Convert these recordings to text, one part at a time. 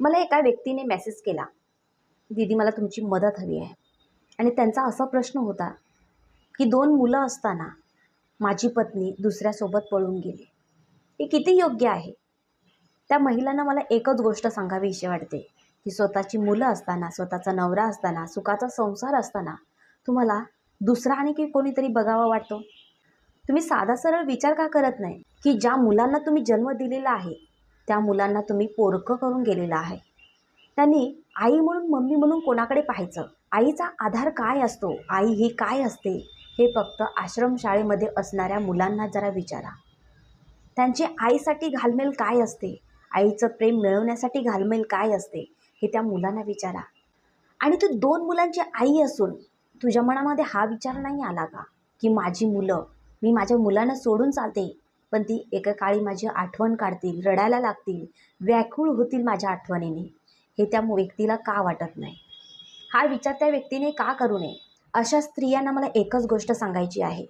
मला एका व्यक्तीने मेसेज केला दीदी मला तुमची मदत हवी आहे. आणि त्यांचा असा प्रश्न होता की दोन मुलं असताना माझी पत्नी दुसऱ्यासोबत पळून गेली. हे किती योग्य आहे? त्या महिलांना मला एकच गोष्ट सांगावीशी वाटते की स्वतःची मुलं असताना स्वतःचा नवरा असताना सुखाचा संसार असताना तुम्हाला दुसरा आणि की कोणीतरी बघावा वाटतो? तुम्ही साधा सरळ विचार का करत नाही की ज्या मुलांना तुम्ही जन्म दिलेला आहे त्या मुलांना तुम्ही पोरकं करून गेलेला आहे. त्यांनी आई म्हणून मम्मी म्हणून कोणाकडे पाहायचं? आईचा आधार काय असतो? आई ही काय असते? हे फक्त आश्रमशाळेमध्ये असणाऱ्या मुलांना जरा विचारा. त्यांची आईसाठी घालमेल काय असते? आईचं प्रेम मिळवण्यासाठी घालमेल काय असते? हे त्या मुलांना विचारा. आणि तू दोन मुलांची आई असून तुझ्या मनामध्ये हा विचार नाही आला का? की माझी मुलं मी माझ्या मुलांना सोडून चालते? पण ती एका काळी माझी आठवण काढतील रडायला लागतील व्याकुळ होतील माझ्या आठवणीने. हे त्या व्यक्तीला का वाटत नाही? हा विचार त्या व्यक्तीने का करू नये? अशा स्त्रियांना मला एकच गोष्ट सांगायची आहे.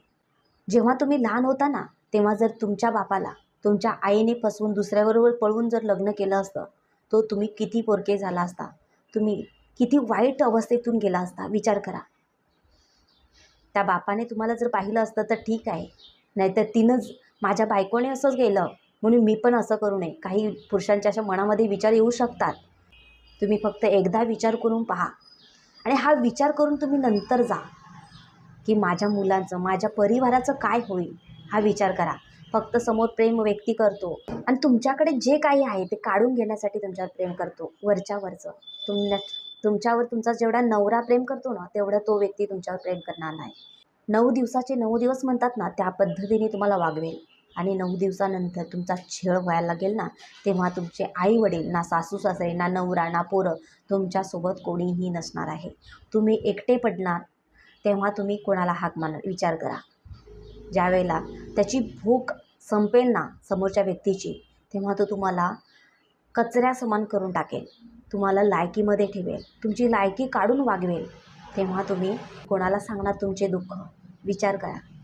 जेव्हा तुम्ही लहान होता ना तेव्हा जर तुमच्या बापाला तुमच्या आईने फसवून दुसऱ्याबरोबर पळवून जर लग्न केलं असतं तो तुम्ही किती पोरके झाला असता? तुम्ही किती वाईट अवस्थेतून गेला असता? विचार करा. त्या बापाने तुम्हाला जर पाहिलं असतं तर ठीक आहे. नाहीतर तिनंच माझ्या बायकोने असंच गेलं म्हणून मी पण असं करू नये. काही पुरुषांच्या अशा मनामध्ये विचार येऊ शकतात. तुम्ही फक्त एकदा विचार करून पहा. आणि हा विचार करून तुम्ही नंतर जा. की माझ्या मुलांचं माझ्या परिवाराचं काय होईल हा विचार करा. फक्त समोर प्रेम व्यक्ती करतो. आणि तुमच्याकडे जे काही आहे ते काढून घेण्यासाठी तुमच्यावर प्रेम करतो. वरच्यावरचं तुम तुमच्या तुमच्यावर तुमचा जेवढा नवरा प्रेम करतो ना तेवढा तो व्यक्ती तुमच्यावर प्रेम करणार नाही. नऊ दिवसाचे नऊ दिवस म्हणतात ना त्या पद्धतीने तुम्हाला वागवेल. आणि नऊ दिवसानंतर तुमचा छेळ व्हायला लागेल ना तेव्हा तुमचे आई वडील ना सासू सासरे ना नवरा ना पोरं तुमच्यासोबत कोणीही नसणार आहे. तुम्ही एकटे पडणार तेव्हा तुम्ही कोणाला हाक मारणार? विचार करा. ज्यावेळेला त्याची भूक संपेल ना समोरच्या व्यक्तीची तेव्हा तो तुम्हाला कचऱ्या समान करून टाकेल. तुम्हाला लायकीमध्ये ठेवेल. तुमची लायकी काढून वागवेल. तेव्हा तुम्ही कोणाला सांगणार तुमचे दुःख? विचार करा.